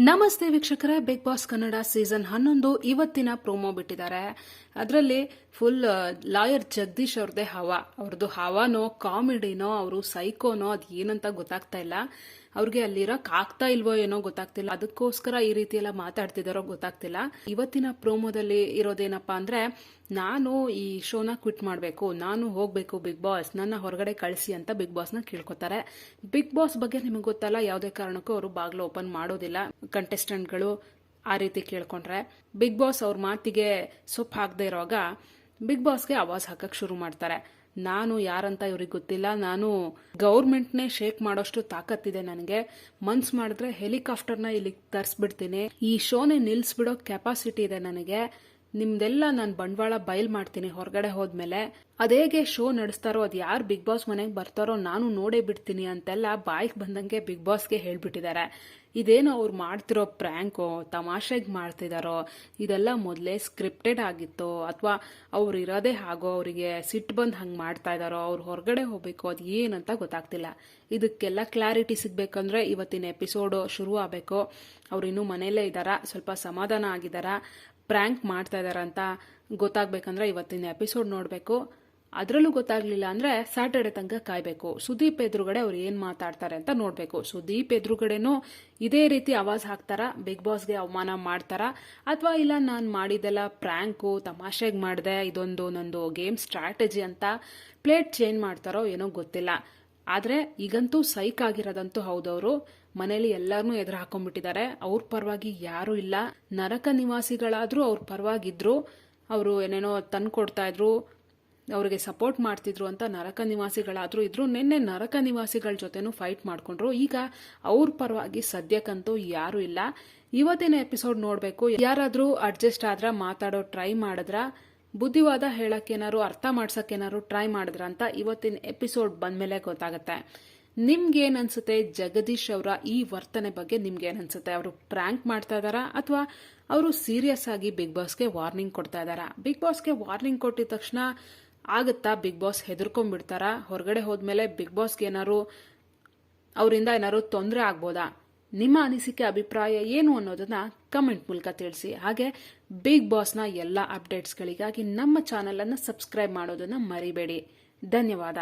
ನಮಸ್ತೆ ವೀಕ್ಷಕರೇ big boss Kannada season ಹನ್ನೊಂದು ಇವತ್ತಿನ ಪ್ರೋಮೋ ಬಿಟ್ಟಿದ್ದಾರೆ. ಅದರಲ್ಲಿ ಫುಲ್ ಲಾಯರ್ ಜಗದೀಶ್ ಅವ್ರದ್ದೇ ಹವಾ. ಅವ್ರದ್ದು ಹವಾನೋ, ಕಾಮಿಡಿನೋ, ಅವರು ಸೈಕೋನೋ ಅದು ಏನಂತ ಗೊತ್ತಾಗ್ತಾ ಇಲ್ಲ. ಅವ್ರಿಗೆ ಅಲ್ಲಿರೋಕ್ ಆಗ್ತಾ ಇಲ್ವೋ ಏನೋ ಗೊತ್ತಾಗ್ತಿಲ್ಲ. ಅದಕ್ಕೋಸ್ಕರ ಈ ರೀತಿ ಎಲ್ಲ ಮಾತಾಡ್ತಿದಾರೋ ಗೊತ್ತಾಗ್ತಿಲ್ಲ. ಇವತ್ತಿನ ಪ್ರೋಮೋದಲ್ಲಿ ಇರೋದೇನಪ್ಪ ಅಂದ್ರೆ, ನಾನು ಈ ಶೋನ ಕ್ವಿಟ್ ಮಾಡಬೇಕು, ನಾನು ಹೋಗಬೇಕು ಬಿಗ್ ಬಾಸ್ ನನ್ನ ಹೊರಗಡೆ ಕಳಿಸಿ ಅಂತ ಬಿಗ್ ಬಾಸ್ನ ಕೇಳ್ಕೊತಾರೆ. ಬಿಗ್ ಬಾಸ್ ಬಗ್ಗೆ ನಿಮಗೆ ಗೊತ್ತಲ್ಲ, ಯಾವುದೇ ಕಾರಣಕ್ಕೂ ಅವರು ಬಾಗಿಲು ಓಪನ್ ಮಾಡೋದಿಲ್ಲ. ಕಂಟೆಸ್ಟೆಂಟ್ಗಳು ಆ ರೀತಿ ಕೇಳ್ಕೊಂಡ್ರೆ ಬಿಗ್ ಬಾಸ್ ಅವ್ರ ಮಾತಿಗೆ ಸೊಪ್ಪು ಹಾಕದೇ ಇರೋವಾಗ ಬಿಗ್ ಬಾಸ್ಗೆ ಆವಾಜ್ ಹಾಕಕ್ ಶುರು ಮಾಡ್ತಾರೆ. ನಾನು ಯಾರಂತ ಇವ್ರಿಗೆ ಗೊತ್ತಿಲ್ಲ. ನಾನು ಗೌರ್ಮೆಂಟ್ನೇ ಶೇಕ್ ಮಾಡೋಷ್ಟು ತಾಕತ್ತಿದೆ ನನಗೆ. ಮನ್ಸ್ ಮಾಡಿದ್ರೆ ಹೆಲಿಕಾಪ್ಟರ್ನ ಇಲ್ಲಿಗೆ ತರಿಸ್ಬಿಡ್ತೀನಿ. ಈ ಶೋನೇ ನಿಲ್ಲಿಸ್ಬಿಡೋ ಕೆಪಾಸಿಟಿ ಇದೆ ನನಗೆ. ನಿಮ್ದೆಲ್ಲ ನಾನು ಬಂಡವಾಳ ಬಯಲ್ ಮಾಡ್ತೀನಿ ಹೊರಗಡೆ ಹೋದ್ಮೇಲೆ. ಅದೇಗೆ ಶೋ ನಡೆಸ್ತಾರೋ, ಅದು ಯಾರು ಬಿಗ್ ಬಾಸ್ ಮನೆಗೆ ಬರ್ತಾರೋ ನಾನು ನೋಡೇ ಬಿಡ್ತೀನಿ ಅಂತೆಲ್ಲ ಬಾಯ್ಗೆ ಬಂದಂಗೆ ಬಿಗ್ ಬಾಸ್ಗೆ ಹೇಳ್ಬಿಟ್ಟಿದ್ದಾರೆ ಇದೇನು ಅವ್ರು ಮಾಡ್ತಿರೋ ಪ್ರ್ಯಾಂಕೋ, ತಮಾಷೆಗೆ ಮಾಡ್ತಿದಾರೋ, ಇದೆಲ್ಲ ಮೊದಲೇ ಸ್ಕ್ರಿಪ್ಟೆಡ್ ಆಗಿತ್ತು, ಅಥವಾ ಅವ್ರು ಇರೋದೇ ಹಾಗೋ, ಅವರಿಗೆ ಸಿಟ್ಟು ಬಂದು ಹಂಗೆ ಮಾಡ್ತಾ ಇದಾರೋ, ಅವ್ರು ಹೊರಗಡೆ ಹೋಗ್ಬೇಕು, ಅದು ಏನಂತ ಗೊತ್ತಾಗ್ತಿಲ್ಲ. ಇದಕ್ಕೆಲ್ಲ ಕ್ಲಾರಿಟಿ ಸಿಗ್ಬೇಕಂದ್ರೆ ಇವತ್ತಿನ ಎಪಿಸೋಡು ಶುರು ಆಗಬೇಕು. ಅವ್ರು ಇನ್ನೂ ಮನೆಯಲ್ಲೇ ಇದ್ದಾರಾ ಸ್ವಲ್ಪ ಸಮಾಧಾನ ಆಗಿದಾರಾ? ಪ್ರ್ಯಾಂಕ್ ಮಾಡ್ತಾ ಇದಾರ ಅಂತ ಗೊತ್ತಾಗ್ಬೇಕಂದ್ರೆ ಇವತ್ತಿನ ಎಪಿಸೋಡ್ ನೋಡಬೇಕು. ಅದರಲ್ಲೂ ಗೊತ್ತಾಗ್ಲಿಲ್ಲ ಅಂದ್ರೆ ಸ್ಯಾಟರ್ಡೆ ತನಕ ಕಾಯಬೇಕು. ಸುದೀಪ್ ಎದುರುಗಡೆ ಅವ್ರು ಏನು ಮಾತಾಡ್ತಾರೆ ಅಂತ ನೋಡಬೇಕು. ಸುದೀಪ್ ಎದುರುಗಡೆನೂ ಇದೇ ರೀತಿ ಆವಾಜ್ ಹಾಕ್ತಾರ? ಬಿಗ್ ಬಾಸ್ಗೆ ಅವಮಾನ ಮಾಡ್ತಾರ? ಅಥವಾ ಇಲ್ಲ ನಾನು ಮಾಡಿದೆಲ್ಲ ಪ್ರ್ಯಾಂಕು ತಮಾಷೆಗೆ ಮಾಡಿದೆ, ಇದೊಂದು ನಂದು ಗೇಮ್ ಸ್ಟ್ರಾಟಜಿ ಅಂತ ಪ್ಲೇಟ್ ಚೇಂಜ್ ಮಾಡ್ತಾರೋ ಏನೋ ಗೊತ್ತಿಲ್ಲ. ಆದ್ರೆ ಈಗಂತೂ ಸೈಕ್ ಆಗಿರೋದಂತೂ ಹೌದವರು. ಮನೇಲಿ ಎಲ್ಲರನ್ನೂ ಎದುರು ಹಾಕೊಂಡ್ಬಿಟ್ಟಿದ್ದಾರೆ. ಅವ್ರ ಪರವಾಗಿ ಯಾರೂ ಇಲ್ಲ. ನರಕ ನಿವಾಸಿಗಳಾದರೂ ಅವ್ರ ಪರವಾಗಿದ್ರು. ಅವರು ಏನೇನೋ ತಂದು ಕೊಡ್ತಾ ಇದ್ರು. ಅವರಿಗೆ ಸಪೋರ್ಟ್ ಮಾಡ್ತಿದ್ರು ಅಂತ ನರಕ ನಿವಾಸಿಗಳಾದರೂ ಇದ್ರು. ನಿನ್ನೆ ನರಕ ನಿವಾಸಿಗಳ ಜೊತೆನೂ ಫೈಟ್ ಮಾಡಿಕೊಂಡ್ರು. ಈಗ ಅವ್ರ ಪರವಾಗಿ ಸದ್ಯಕ್ಕಂತೂ ಯಾರು ಇಲ್ಲ. ಇವತ್ತಿನ ಎಪಿಸೋಡ್ ನೋಡಬೇಕು. ಯಾರಾದರೂ ಅಡ್ಜಸ್ಟ್ ಆದ್ರೆ ಮಾತಾಡೋ ಟ್ರೈ ಮಾಡಿದ್ರ ಬುದ್ಧಿವಾದ ಹೇಳಕ್ಕೇನಾರು ಅರ್ಥ ಮಾಡ್ಸಕ್ಕೇನಾರು ಟ್ರೈ ಮಾಡಿದ್ರ ಅಂತ ಇವತ್ತಿನ ಎಪಿಸೋಡ್ ಬಂದ್ಮೇಲೆ ಗೊತ್ತಾಗುತ್ತೆ. ನಿಮ್ಗೇನು ಅನ್ಸುತ್ತೆ ಜಗದೀಶ್ ಅವರ ಈ ವರ್ತನೆ ಬಗ್ಗೆ ನಿಮ್ಗೇನು ಅನ್ಸುತ್ತೆ ಅವರು ಪ್ರ್ಯಾಂಕ್ ಮಾಡ್ತಾ ಇದ್ದಾರಾ? ಅಥವಾ ಅವರು ಸೀರಿಯಸ್ ಆಗಿ ಬಿಗ್ ಬಾಸ್ಗೆ ವಾರ್ನಿಂಗ್ ಕೊಡ್ತಾ ಇದ್ದಾರಾ? ಬಿಗ್ ಬಾಸ್ಗೆ ವಾರ್ನಿಂಗ್ ಕೊಟ್ಟಿದ ತಕ್ಷಣ ಆಗುತ್ತಾ? ಬಿಗ್ ಬಾಸ್ ಹೆದರ್ಕೊಂಡ್ಬಿಡ್ತಾರಾ ಹೊರಗಡೆ ಹೋದ್ಮೇಲೆ ಬಿಗ್ ಬಾಸ್ಗೆ ಏನಾರು ಅವರಿಂದ ಏನಾರು ತೊಂದರೆ ಆಗ್ಬೋದಾ? ನಿಮ್ಮ ಅನಿಸಿಕೆ, ಅಭಿಪ್ರಾಯ ಏನು ಅನ್ನೋದನ್ನ ಕಮೆಂಟ್ ಮೂಲಕ ತಿಳಿಸಿ. ಹಾಗೆ ಬಿಗ್ ಬಾಸ್ನ ಎಲ್ಲ ಅಪ್ಡೇಟ್ಸ್ಗಳಿಗಾಗಿ ನಮ್ಮ ಚಾನಲನ್ನು ಸಬ್ಸ್ಕ್ರೈಬ್ ಮಾಡೋದನ್ನ ಮರಿಬೇಡಿ. ಧನ್ಯವಾದ.